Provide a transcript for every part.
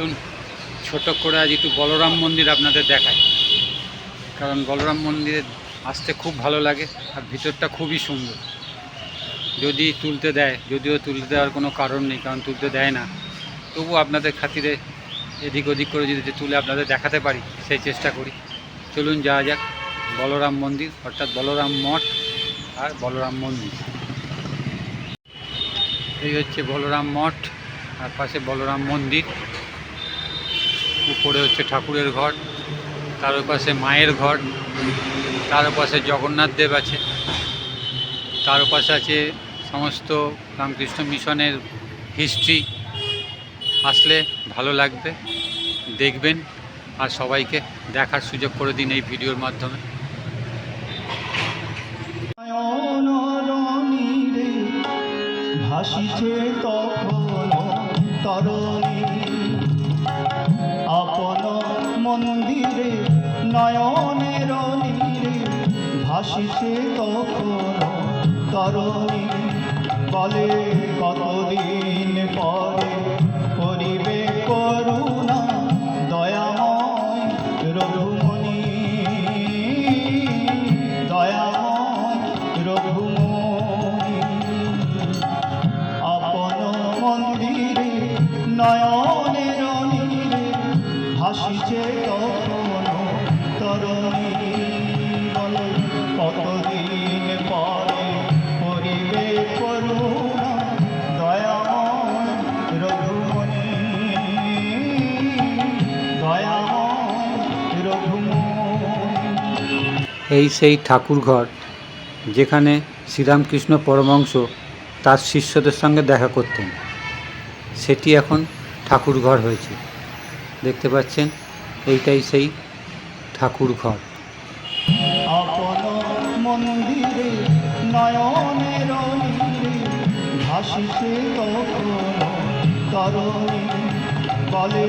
চলুন, ছোট করে একটু বলরাম মন্দির আপনাদের দেখায় কারণ বলরাম মন্দিরে আসতে খুব ভালো লাগে আর ভিতরটা খুবই সুন্দর। যদি তুলতে দেয়, যদিও তুলতে দেওয়ার কোনো কারণ নেই, কারণ তুলতে দেয় না। তবু আপনাদের খাতিরে এদিক ওদিক করে যদি তুলে আপনাদের দেখাতে পারি, সেই চেষ্টা করি। চলুন যাওয়া যাক বলরাম মন্দির, অর্থাৎ বলরাম মঠ আর বলরাম মন্দির। এই হচ্ছে বলরাম মঠ, আর পাশে বলরাম মন্দির। উপরে হচ্ছে ঠাকুরের ঘর, তার পাশে মায়ের ঘর, তার পাশে জগন্নাথ দেব আছে, তার পাশে আছে সমস্ত রামকৃষ্ণ মিশনের হিস্ট্রি আসলে ভালো লাগবে, দেখবেন আর সবাইকে দেখার সুযোগ করে দিন এই ভিডিওর মাধ্যমে। ভাসিছে তখন তরণী মন্দিরে, নয়নের নীরে ভাসিছে তখন তরণী। বলে, কতদিন পরে করিবে করুণা দয়াময় রঘুমণি। দয়াময় রঘুমণি। আপন মন্দিরে নীরে তখন তরণী কতদিন পরে করিবে এই সেই ঠাকুরঘর, যেখানে শ্রীরামকৃষ্ণ পরমংশ তার শিষ্যদের সঙ্গে দেখা করতেন। সেটি এখন ঠাকুরঘর হয়েছে। দেখতে পাচ্ছেন এইটাই সেই ঠাকুরঘর ঘর। মন্দিরে নয়নের বলে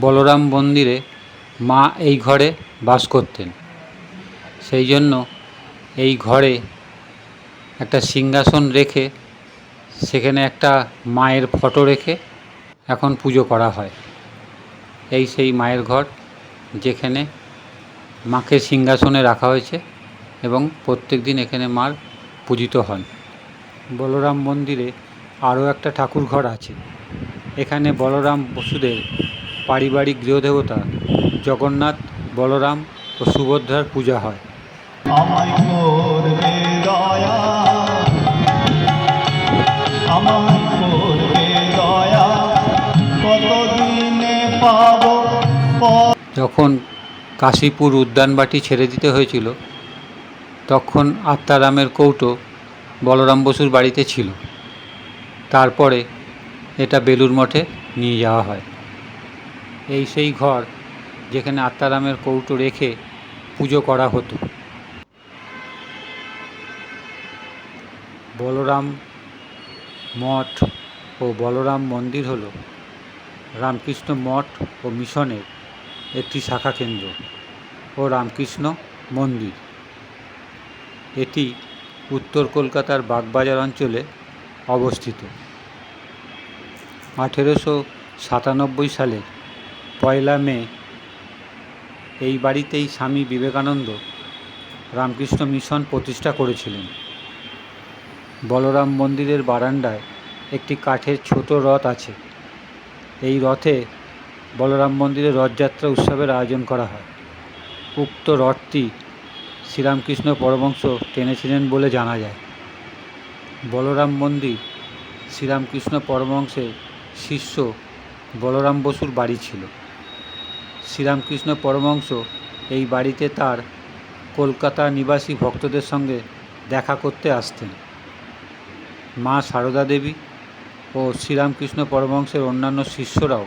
বলরাম মন্দিরে মা এই ঘরে বাস করতেন। সেই জন্য এই ঘরে একটা সিংহাসন রেখে, সেখানে একটা মায়ের ফটো রেখে এখন পুজো করা হয়। এই সেই মায়ের ঘর। যেখানে মাকে সিংহাসনে রাখা হয়েছে এবং প্রত্যেক দিন এখানে মার পূজিত হন। বলরাম মন্দিরে আরও একটা ঠাকুর ঘর আছে। এখানে বলরাম বসুদের পারিবারিক গৃহদেবতা জগন্নাথ, বলরাম ও সুভদ্রার পূজা হয়। আমায় যখন কাশীপুর উদ্যানবাটি ছেড়ে দিতে হয়েছিল, তখন আত্মারামের কৌটো বলরাম বসুর বাড়িতে ছিল। তারপরে এটা বেলুর মঠে নিয়ে যাওয়া হয়। এই সেই ঘর যেখানে আত্মারামের কৌটো রেখে পুজো করা হতো। বলরাম মঠ ও বলরাম মন্দির হল রামকৃষ্ণ মঠ ও মিশনের একটি শাখা কেন্দ্র ও রামকৃষ্ণ মন্দির। এটি উত্তর কলকাতার বাগবাজার অঞ্চলে অবস্থিত। আঠেরোশো সাতানব্বই সালের পয়লা মে এই বাড়িতেই স্বামী বিবেকানন্দ রামকৃষ্ণ মিশন প্রতিষ্ঠা করেছিলেন। বলরাম মন্দিরের বারান্দায় একটি কাঠের ছোট রথ আছে। এই রথে বলরাম মন্দিরে রথযাত্রা উৎসবের আয়োজন করা হয়। উক্ত রথটি শ্রীরামকৃষ্ণ পরমংশ টেনেছিলেন বলে জানা যায়। বলরাম মন্দির শ্রীরামকৃষ্ণ পরমংশের শিষ্য বলরাম বসুর বাড়ি ছিল। শ্রীরামকৃষ্ণ পরমংশ এই বাড়িতে তার কলকাতা নিবাসী ভক্তদের সঙ্গে দেখা করতে আসতেন। মা সারদা দেবী ও শ্রীরামকৃষ্ণ পরমহংসের অন্যান্য শিষ্যরাও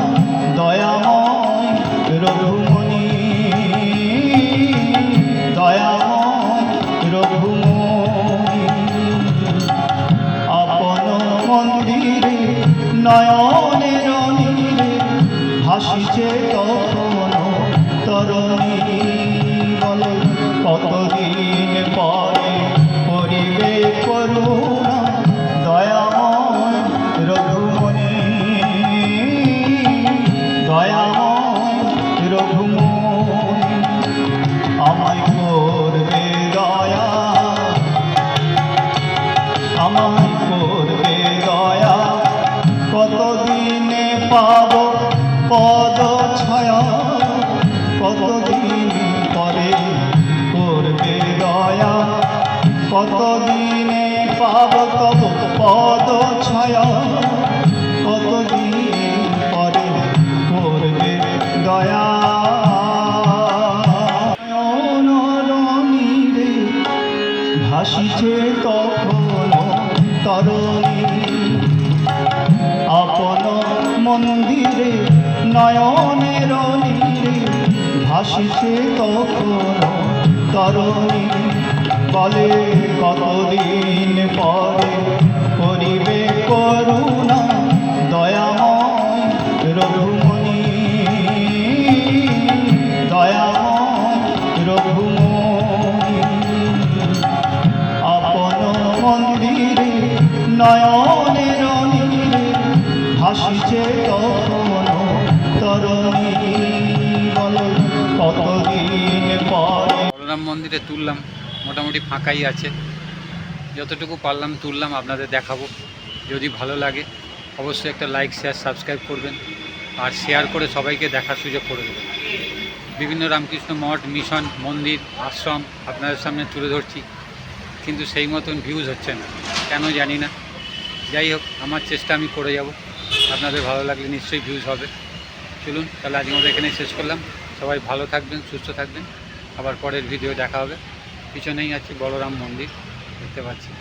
কতদিন কতদিনে পাব তব পদ ছায়া? কতদিন পরে করবে দয়া? নয়নরণীরে ভাসিছে তখন তরণী। আপন মন্দিরে নয়নের নীরে ভাসিছে তখন তরণী। বলে কতদিন পরে করিবে করুণা, দয়াময় রঘুমণি। দয়াময় রঘুমণি। আপন মন্দিরে নয়নের নীরে ভাসিছে তখন তরণী। বলে কতদিন পরে? বলরাম মন্দিরে তুললাম। মোটামুটি ফাঁকাই আছে। যতটুকু পারলাম তুললাম, আপনাদের দেখাবো। যদি ভালো লাগে, অবশ্যই একটা লাইক শেয়ার সাবস্ক্রাইব করবেন আর শেয়ার করে সবাইকে দেখার সুযোগ করে দেবেন। বিভিন্ন রামকৃষ্ণ মঠ মিশন মন্দির, আশ্রম আপনাদের সামনে তুলে ধরছি, কিন্তু সেই মতন ভিউজ হচ্ছে না। কেন জানি না। যাই হোক, আমার চেষ্টা আমি করে যাব। আপনাদের ভালো লাগলে নিশ্চয়ই ভিউজ হবে। চলুন, তাহলে আজকে মতো এখানেই শেষ করলাম। সবাই ভালো থাকবেন, সুস্থ থাকবেন। আবার পরের ভিডিও দেখা হবে। পিছনেই আছে বলরাম মন্দির দেখতে পাচ্ছি।